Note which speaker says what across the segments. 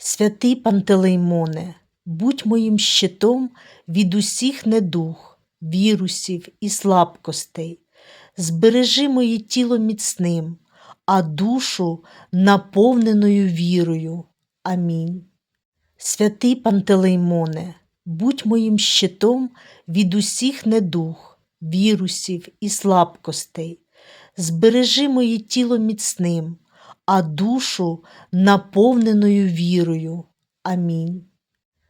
Speaker 1: Святий Пантелеймоне, будь моїм щитом від усіх недух, вірусів і слабкостей, збережи моє тіло міцним, а душу наповненою вірою. Амінь. Святий Пантелеймоне, будь моїм щитом від усіх недух, вірусів і слабкостей, збережи моє тіло міцним, а душу наповненою вірою. Амінь.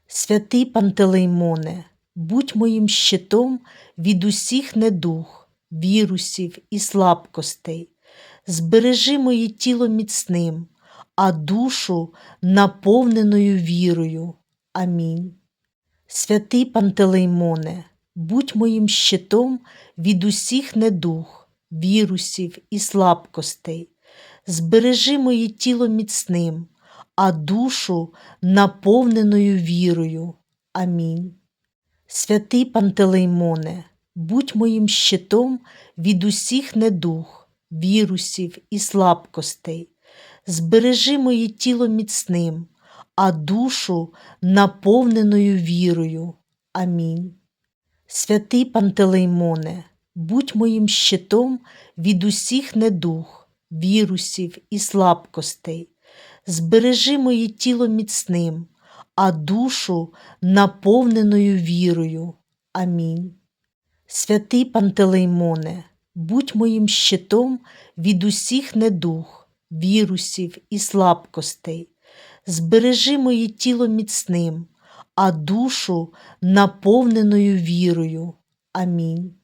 Speaker 1: Святий Пантелеймоне, будь моїм щитом від усіх недух, вірусів і слабкостей, збережи моє тіло міцним, а душу наповненою вірою. Амінь. Святий Пантелеймоне, будь моїм щитом від усіх недух, вірусів і слабкостей, збережи моє тіло міцним, а душу наповненою вірою. Амінь. Святий Пантелеймоне, будь моїм щитом від усіх недух, вірусів і слабкостей, збережи моє тіло міцним, а душу наповненою вірою. Амінь. Святий Пантелеймоне, будь моїм щитом від усіх недух, вірусів і слабкостей, збережи моє тіло міцним, а душу наповненою вірою. Амінь. Святий Пантелеймоне, будь моїм щитом від усіх недух, вірусів і слабкостей, збережи моє тіло міцним, а душу наповненою вірою. Амінь.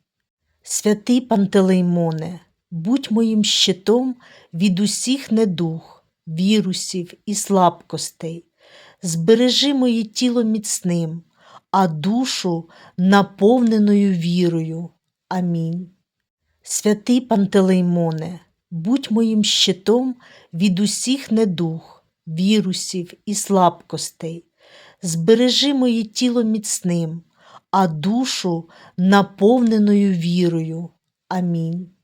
Speaker 1: Святий Пантелеймоне, будь моїм щитом від усіх недух, вірусів і слабкостей, збережи моє тіло міцним, а душу наповненою вірою. Амінь. Святий Пантелеймоне, будь моїм щитом від усіх недух, вірусів і слабкостей, збережи моє тіло міцним, а душу наповненою вірою. Амінь.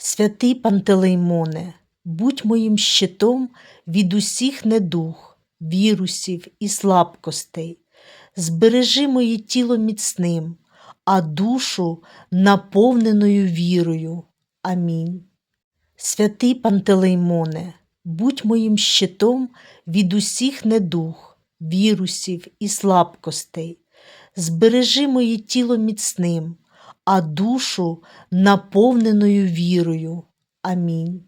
Speaker 1: Святий Пантелеймоне, будь моїм щитом від усіх недух, вірусів і слабкостей, збережи моє тіло міцним, а душу наповненою вірою. Амінь. Святий Пантелеймоне, будь моїм щитом від усіх недух, вірусів і слабкостей, збережи моє тіло міцним, а душу наповненою вірою. Амінь.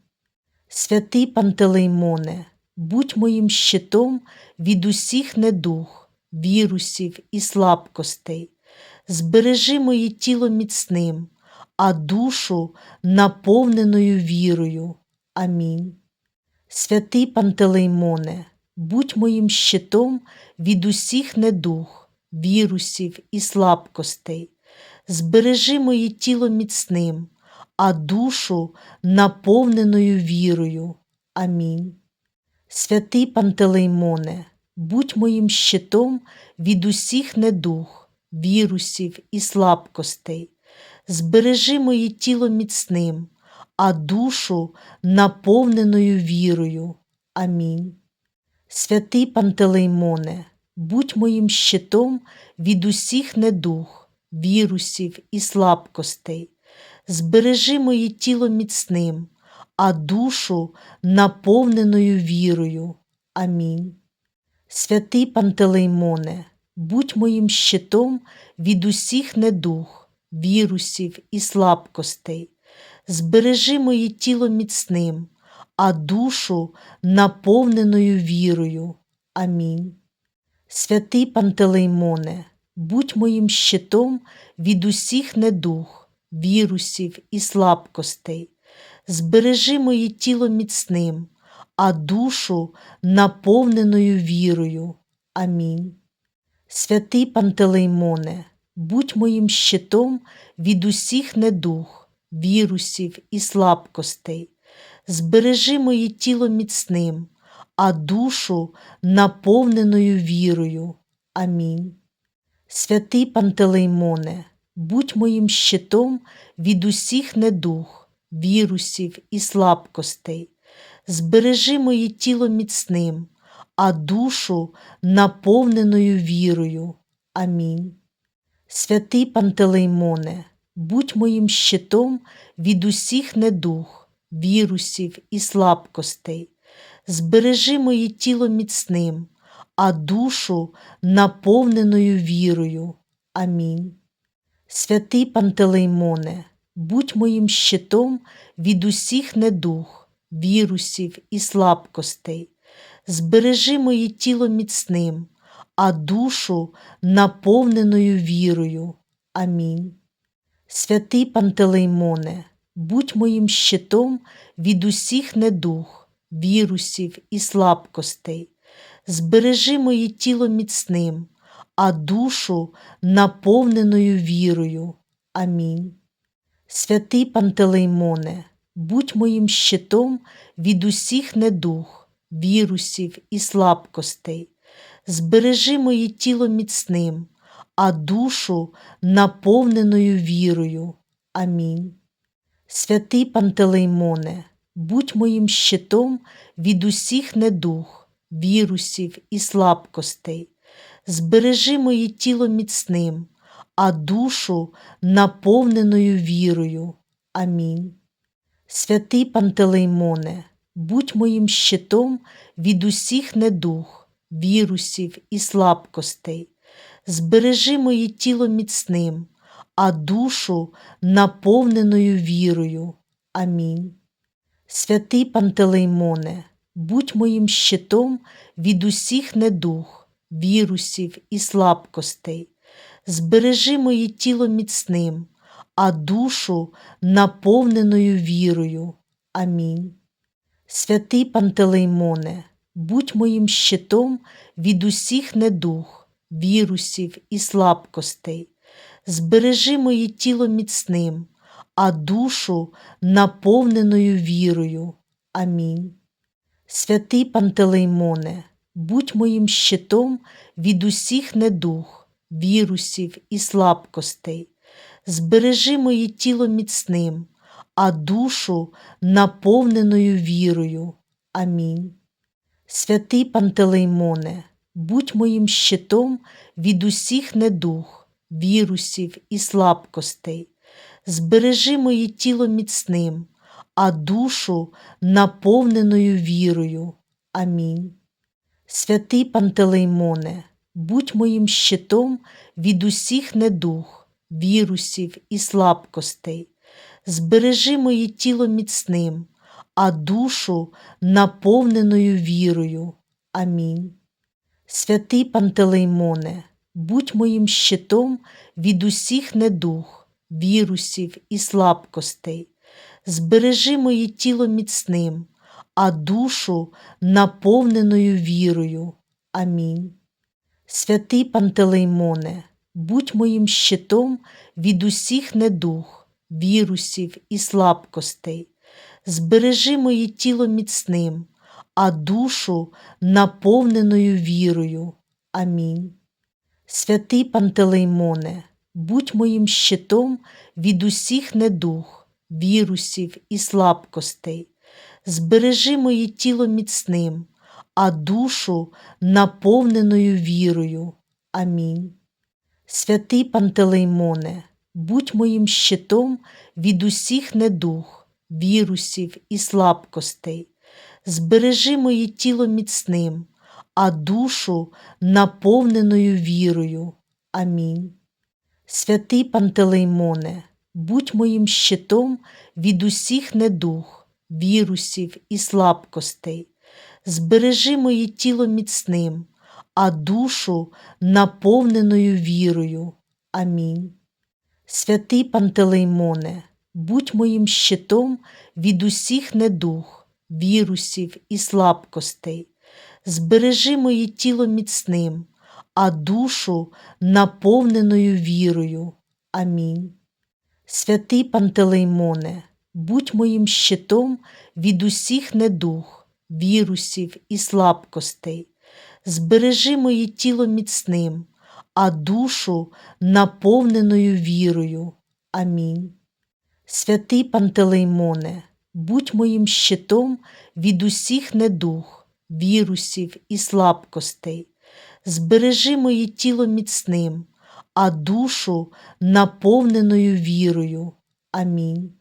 Speaker 1: Святий Пантелеймоне, будь моїм щитом від усіх недух, вірусів і слабкостей, збережи моє тіло міцним, а душу наповненою вірою. Амінь. Святий Пантелеймоне, будь моїм щитом від усіх недух, вірусів і слабкостей, збережи моє тіло міцним, а душу наповненою вірою. Амінь. Святий Пантелеймоне, будь моїм щитом від усіх недух, вірусів і слабкостей, збережи моє тіло міцним, а душу наповненою вірою. Амінь. Святий Пантелеймоне, будь моїм щитом від усіх недух, вірусів і слабкостей, збережи моє тіло міцним, а душу наповненою вірою. Амінь. Святий Пантелеймоне, будь моїм щитом від усіх недух, вірусів і слабкостей, збережи моє тіло міцним, а душу наповненою вірою. Амінь. Святий Пантелеймоне, будь моїм щитом від усіх недух, вірусів і слабкостей, збережи моє тіло міцним, а душу наповненою вірою. Амінь. Святий Пантелеймоне, будь моїм щитом від усіх недух, вірусів і слабкостей. Збережи моє тіло міцним, а душу наповненою вірою. Амінь. Святий Пантелеймоне, будь моїм щитом від усіх недух, вірусів і слабкостей. Збережи моє тіло міцним, а душу наповненою вірою. Амінь. Святий Пантелеймоне, будь моїм щитом від усіх недух, вірусів і слабкостей. Збережи моє тіло міцним, а душу наповненою вірою. Амінь. Святий Пантелеймоне, будь моїм щитом від усіх недух, вірусів і слабкостей. Збережи моє тіло міцним, а душу наповненою вірою. Амінь. Святий Пантелеймоне, будь моїм щитом від усіх недух, вірусів і слабкостей. Збережи моє тіло міцним, а душу наповненою вірою. Амінь. Святий Пантелеймоне, будь моїм щитом від усіх недух, вірусів і слабкостей. Збережи моє тіло міцним, а душу наповненою вірою. Амінь. Святий Пантелеймоне, будь моїм щитом від усіх недух, вірусів і слабкостей. Збережи моє тіло міцним, а душу наповненою вірою. Амінь. Святий Пантелеймоне, будь моїм щитом від усіх недух, вірусів і слабкостей. Збережи моє тіло міцним, а душу наповненою вірою. Амінь. Святий Пантелеймоне, будь моїм щитом від усіх недух, вірусів і слабкостей. Збережи моє тіло міцним, а душу наповненою вірою. Амінь. Святий Пантелеймоне, будь моїм щитом від усіх недух, вірусів і слабкостей. Збережи моє тіло міцним, а душу наповненою вірою. Амінь. Святий Пантелеймоне, будь моїм щитом від усіх недух, вірусів і слабкостей. Збережи моє тіло міцним, а душу наповненою вірою. Амінь. Святий Пантелеймоне, будь моїм щитом від усіх недух, вірусів і слабкостей. Збережи моє тіло міцним, а душу наповненою вірою. Амінь. Святий Пантелеймоне, будь моїм щитом від усіх недух, вірусів і слабкостей. Збережи моє тіло міцним, а душу наповненою вірою. Амінь. Святий Пантелеймоне, будь моїм щитом від усіх недух, вірусів і слабкостей. Збережи моє тіло міцним, а душу наповненою вірою. Амінь. Святий Пантелеймоне, будь моїм щитом від усіх недух, вірусів і слабкостей. Збережи моє тіло міцним, а душу наповненою вірою. Амінь. Святий Пантелеймоне, будь моїм щитом від усіх недух, вірусів і слабкостей. Збережи моє тіло міцним, а душу наповненою вірою. Амінь. Святий Пантелеймоне, будь моїм щитом від усіх недух, вірусів і слабкостей. Збережи моє тіло міцним, а душу наповненою вірою. Амінь. Святий Пантелеймоне, будь моїм щитом від усіх недух, вірусів і слабкостей. Збережи моє тіло міцним, а душу наповненою вірою. Амінь. Святий Пантелеймоне, будь моїм щитом від усіх недух, вірусів і слабкостей. Збережи моє тіло міцним, а душу наповненою вірою. Амінь. Святий Пантелеймоне, будь моїм щитом від усіх недуг, вірусів і слабкостей. Збережи моє тіло міцним, а душу наповненою вірою. Амінь. Святий Пантелеймоне, будь моїм щитом від усіх недуг, вірусів і слабкостей. Збережи моє тіло міцним, а душу наповненою вірою. Амінь.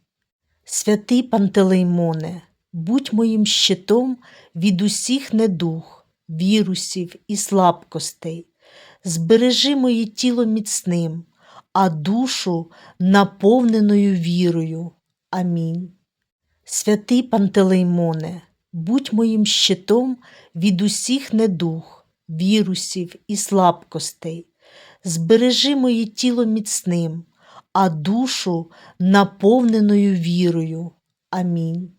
Speaker 1: Святий Пантелеймоне, будь моїм щитом від усіх недуг, вірусів і слабкостей. Збережи моє тіло міцним, а душу наповненою вірою. Амінь. Святий Пантелеймоне, будь моїм щитом від усіх недуг, вірусів і слабкостей. Збережи моє тіло міцним, а душу наповненою вірою. Амінь.